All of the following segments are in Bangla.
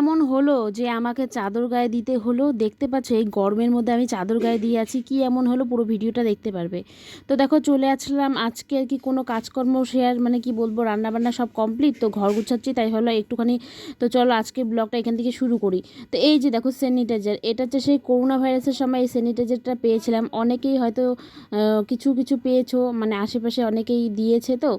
এমন হলো যে আমাকে চাদর গায়ে দিতে হলো? দেখতে পাচ্ছ, এই গরমের মধ্যে আমি চাদর গায়ে দিয়ে আছি, কি এমন হলো পুরো ভিডিওটা দেখতে পারবে। তো দেখো, চলে আসলাম, আজকে আর কি কোনো কাজকর্ম, শেয়ার মানে কি বলব, রান্নাবান্না সব কমপ্লিট তো ঘর গুছাচ্ছি, তাই হলো একটুখানি, তো চলো আজকে ব্লগটা এখান থেকে শুরু করি। তো এই যে দেখো স্যানিটাইজার এটা হচ্ছে সেই করোনা ভাইরাসের সময় এই স্যানিটাইজারটা পেয়েছিলাম। অনেকেই হয়তো কিছু কিছু পেয়েছ মানে আশেপাশে অনেকেই দিয়েছে তো।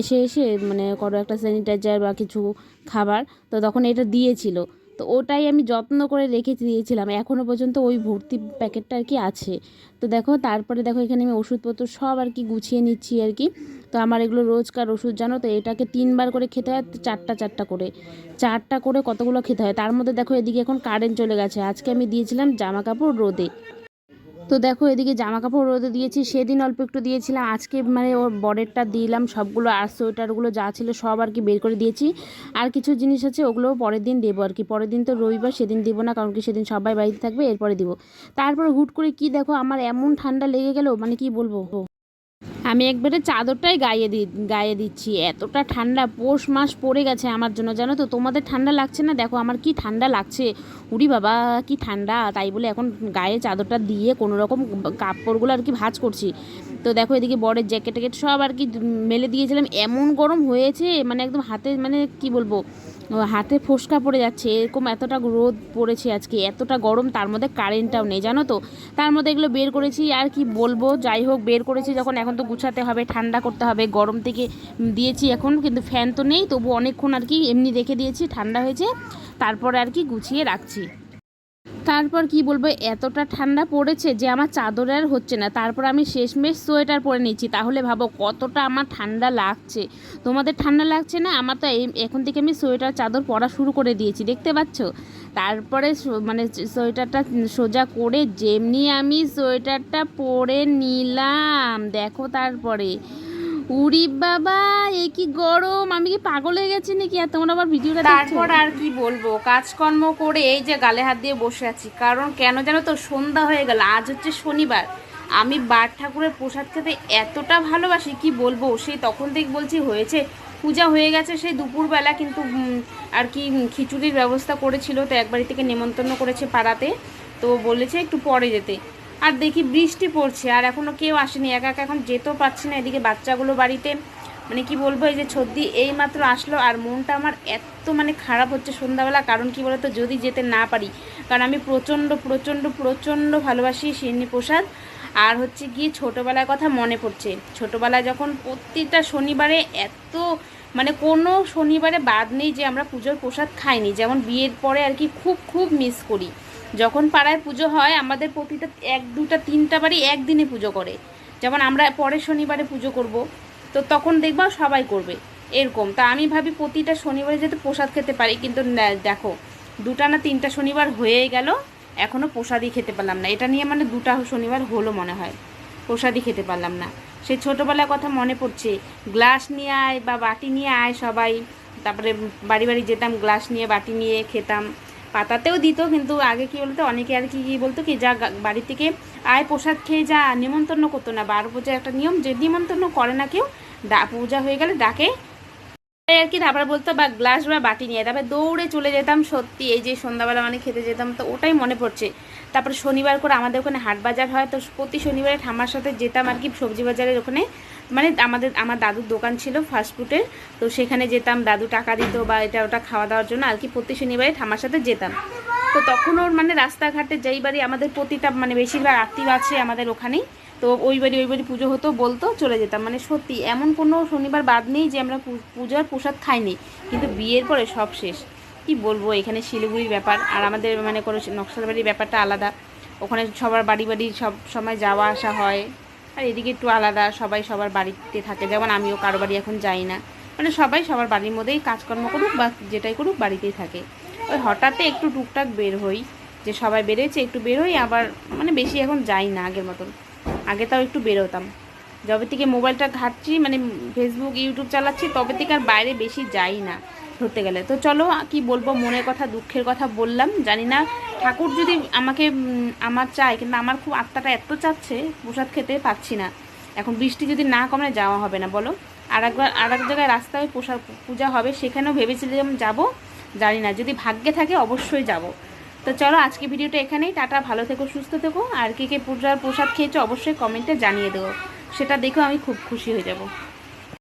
এসে এসে মানে করো একটা স্যানিটাইজার বা কিছু খাবার, তো তখন এটা দিয়েছিল। তো ওটাই আমি যত্ন করে রেখে দিয়েছিলাম। এখনও পর্যন্ত ওই ভর্তি প্যাকেটটা আর কি আছে। তো দেখো, তারপরে দেখো এখানে আমি ওষুধপত্র সব আর কি গুছিয়ে নিচ্ছি আর কি। তো আমার এগুলো রোজকার ওষুধ, জানো তো, এটাকে তিনবার করে খেতে হয়, চারটা চারটা করে। চারটা করে কতগুলো খেতে হয়? তার মধ্যে দেখো এদিকে এখন কারেন্ট চলে গেছে। আজকে আমি দিয়েছিলাম জামা কাপড় রোদে। তো দেখো, এদিকে জামা কাপড় রোদে দিয়েছি, সেদিন অল্প একটু দিয়েছিলাম। আজকে মানে ওর বরেরটা দিলাম, সবগুলো আর সোয়েটারগুলো যা ছিল সব আর কি বের করে দিয়েছি। আর কিছু জিনিস আছে, ওগুলোও পরের দিন দেবো আর কি। পরের দিন তো রবিবার, সেদিন দেবো না, কারণ কি সেদিন সবাই বাড়িতে থাকবে, এরপরে দিব। তারপর হুট করে কি দেখো, আমার এমন ঠান্ডা লেগে গেল মানে কি বলব? আমি একবারে চাদরটাই গায়ে দি, গায়ে দিচ্ছি। এতটা ঠান্ডা, পৌষ মাস পড়ে গেছে আমার জন্য, জানো তো? তোমাদের ঠান্ডা লাগছে না? দেখো আমার কি ঠান্ডা লাগছে। উড়ি বাবা, কি ঠান্ডা। তাই বলে এখন গায়ে চাদরটা দিয়ে কোনো রকম কাপড়গুলো আর কি ভাঁজ করছি। তো দেখো এদিকে বরের জ্যাকেট ট্যাকেট সব আর কি মেলে দিয়েছিলাম। এমন গরম হয়েছে মানে একদম হাতে মানে কি বলব? হাতে ফোসকা পড়ে যাচ্ছে। এরকম এতটা রোদ পড়েছে আজকে। এতটা গরম, তার মধ্যে কারেন্টটাও নেই, জানো তো? তার মধ্যে এগুলো বের করেছি, আর কি বলব? যাই হোক, বের করেছি যখন, এখন তো গুছাতে হবে, ঠান্ডা করতে হবে। গরম থেকে দিয়েছি এখন, কিন্তু ফ্যান তো নেই, তবু অনেকক্ষণ আর কি এমনি রেখে দিয়েছি, ঠান্ডা হয়েছে। তারপরে আর কি গুছিয়ে রাখছি। তারপর কি বলব, এতটা ঠান্ডা পড়েছে যে আমার চাদর আর হচ্ছে না। তারপর আমি শেষমেশ সোয়েটার পরে নিচ্ছি তাহলে ভাবো কতটা আমার ঠান্ডা লাগছে। তোমাদের ঠান্ডা লাগছে না? আমার তো এখন থেকে আমি সোয়েটার, চাদর পরা শুরু করে দিয়েছি। দেখতে পাচ্ছ? তারপরে মানে সোয়েটারটা সোজা করে যেমনি আমি সোয়েটারটা পরে নিলাম। দেখো তারপরে। উরি বাবা, এ কি গরম? আমি কি পাগল হয়ে গেছি নাকি? আর তোমরা আবার ভিডিওটা তারপর আর কি বলব? কাজকর্ম করে এই যে গালে হাত দিয়ে বসে আছি। কারণ কেন জানো তো, সন্ধ্যা হয়ে গেল। আজ হচ্ছে শনিবার। আমি বার ঠাকুরের প্রসাদ খেতে এতটা ভালোবাসি, কি বলব? সেই তখন থেকে বলছি, হয়েছে। পূজা হয়ে গেছে সেই দুপুরবেলা কিন্তু আর কি খিচুড়ির ব্যবস্থা করেছিল। তো এক বাড়ি থেকে নেমন্তন্ন করেছে পাড়াতে। তো বলেছে একটু পরে যেতে। আর দেখি বৃষ্টি পড়ছে, আর এখনও কেউ আসেনি, একা একা এখন যেতেও পারছি না এদিকে বাচ্চাগুলো বাড়িতে। মানে কি বলব, এই যে ছদ্দি এই মাত্র আসলো, আর মনটা আমার এত মানে খারাপ হচ্ছে সন্ধ্যাবেলা, কারণ কি বলতো, যদি যেতে না পারি। কারণ আমি প্রচণ্ড প্রচণ্ড প্রচণ্ড ভালোবাসি শিরনি প্রসাদ। আর হচ্ছে গিয়ে ছোটোবেলার কথা মনে পড়ছে। ছোটোবেলায় যখন প্রতিটা শনিবারে এত মানে কোনো শনিবারে বাদ নেই যে আমরা পুজোর প্রসাদ খাইনি, যেমন বিয়ের পরে আর কি খুব খুব মিস করি। যখন পাড়ায় পুজো হয়, আমাদের প্রতিটা এক, দুটা, তিনটা বাড়ি একদিনে পুজো করে। যেমন আমরা পরের শনিবারে পুজো করব, তো তখন দেখবা সবাই করবে। এরকম। তা আমি ভাবি প্রতিটা শনিবারে যাতে প্রসাদ খেতে পারি, কিন্তু দেখো, দুটা না তিনটা শনিবার হয়ে গেল এখনও প্রসাদই খেতে পারলাম না। এটা নিয়ে মানে দুটা শনিবার হলো মনে হয়, প্রসাদই খেতে পারলাম না। সে ছোটোবেলার কথা মনে পড়ছে, গ্লাস নিয়ে আয় বা বাটি নিয়ে আয় সবাই, তারপরে বাড়ি বাড়ি যেতাম, গ্লাস নিয়ে বাটি নিয়ে খেতাম। পাতাতেও দিত, কিন্তু আগে কি বলতো, অনেকে আর কি বলতো কি, যা বাড়ি থেকে আয় প্রসাদ খেয়ে যা নিমন্ত্রণ করতো না। বারো পূজার একটা নিয়ম, যে নিমন্ত্রণ করে না কেউ ডা পূজা হয়ে গেলে ডাকে। আর কি, তারপর বলতো বা গ্লাস বা বাটি নিয়ে তারপরে দৌড়ে চলে যেতাম, সত্যি এই যে সন্ধ্যাবেলা মানে খেতে যেতাম, তো ওটাই মনে পড়ছে। তারপরে শনিবার করে আমাদের ওখানে হাট বাজার হয়, তো প্রতি শনিবারে ঠাম্মার সাথে যেতাম আর কি, সবজি বাজারের ওখানে। মানে আমাদের, আমার দাদুর দোকান ছিল ফাস্টফুডের তো সেখানে যেতাম, দাদু টাকা দিত বা এটা ওটা খাওয়া দাওয়ার জন্য, আর কি প্রতি শনিবারে ঠামার সাথে যেতাম। তো তখন ওর মানে রাস্তাঘাটে যেই বাড়ি আমাদের প্রতিটা মানে বেশিরভাগ আত্মীয় আছে আমাদের ওখানেই, তো ওই বাড়ি ওই বাড়ি পুজো হতো বলতো, চলে যেতাম। মানে সত্যি এমন কোনো শনিবার বাদ নেই যে আমরা পূজার প্রসাদ খাইনি, কিন্তু বিয়ের পরে সব শেষ। কি বলব, এখানে শিলিগুড়ির ব্যাপার, আর আমাদের মানে কোনো নকশাল বাড়ির ব্যাপারটা আলাদা। ওখানে সবার বাড়ি বাড়ি সব সময় যাওয়া আসা হয়। আর এদিকে একটু আলাদা, সবাই সবার বাড়িতে থাকে। যেমন আমিও কারও বাড়ি এখন যাই না। মানে সবাই সবার বাড়ির মধ্যেই কাজকর্ম করুক বা যেটাই করুক বাড়িতেই থাকে। ওই হঠাৎই একটু টুকটাক বের হই, যে সবাই বেরোয়েছে একটু বের হই, আবার মানে বেশি এখন যাই না আগের মতন। আগে তাও একটু বেরোতাম। যবে থেকে মোবাইলটা ঘাটছি মানে ফেসবুক ইউটিউব চালাচ্ছি, তবে থেকে আর বাইরে বেশি যাই না ধরতে গেলে। তো চলো, কি বলব, মনের কথা, দুঃখের কথা বললাম। জানি না, ঠাকুর যদি আমাকে আমার চায়, কিন্তু আমার খুব আত্মাটা এত চাচ্ছে, প্রসাদ খেতে পাচ্ছি না। এখন বৃষ্টি যদি না কমে যাওয়া হবে না, বলো। আর একবার, আর এক জায়গায় রাস্তায় প্রসাদ, পূজা হবে, সেখানেও ভেবেছিলাম যাব। জানি না, যদি ভাগ্যে থাকে, অবশ্যই যাব। তো চলো, আজকে ভিডিওটা এখানেই। টাটা, ভালো থেকো, সুস্থ থেকো। আর কে কে পূজার প্রসাদ খেয়েছো, অবশ্যই কমেন্টে জানিয়ে দেবো। সেটা দেখেও আমি খুব খুশি হয়ে যাব।